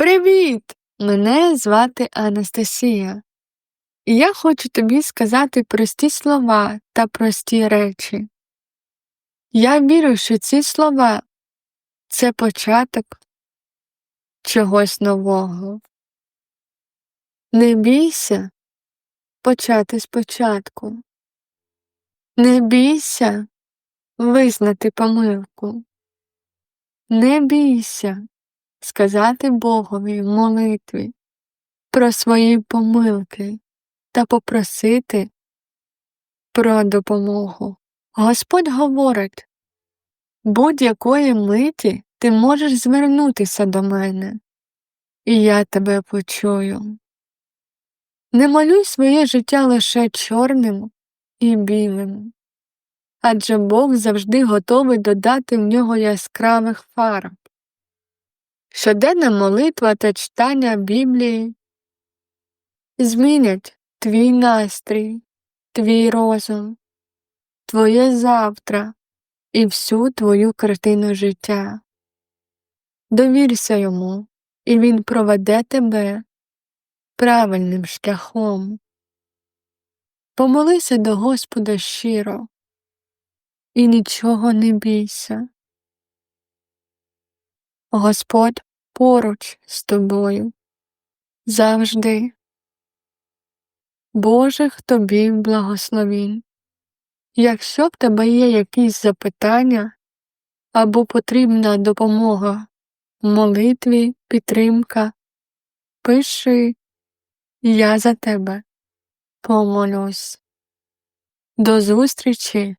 Привіт! Мене звати Анастасія. І я хочу тобі сказати прості слова та прості речі. Я вірю, що ці слова це початок чогось нового. Не бійся почати спочатку. Не бійся визнати помилку. Не бійся сказати Богові в молитві про свої помилки та попросити про допомогу. Господь говорить, будь-якої миті ти можеш звернутися до мене, і я тебе почую. Не малюй своє життя лише чорним і білим, адже Бог завжди готовий додати в нього яскравих фарб. Щоденна молитва та читання Біблії змінять твій настрій, твій розум, твоє завтра і всю твою картину життя. Довірся йому, і він проведе тебе правильним шляхом. Помолися до Господа щиро і нічого не бійся. Господь поруч з тобою завжди. Божих тобі благословінь. Якщо в тебе є якісь запитання або потрібна допомога молитві, підтримка, пиши, я за тебе помолюсь. До зустрічі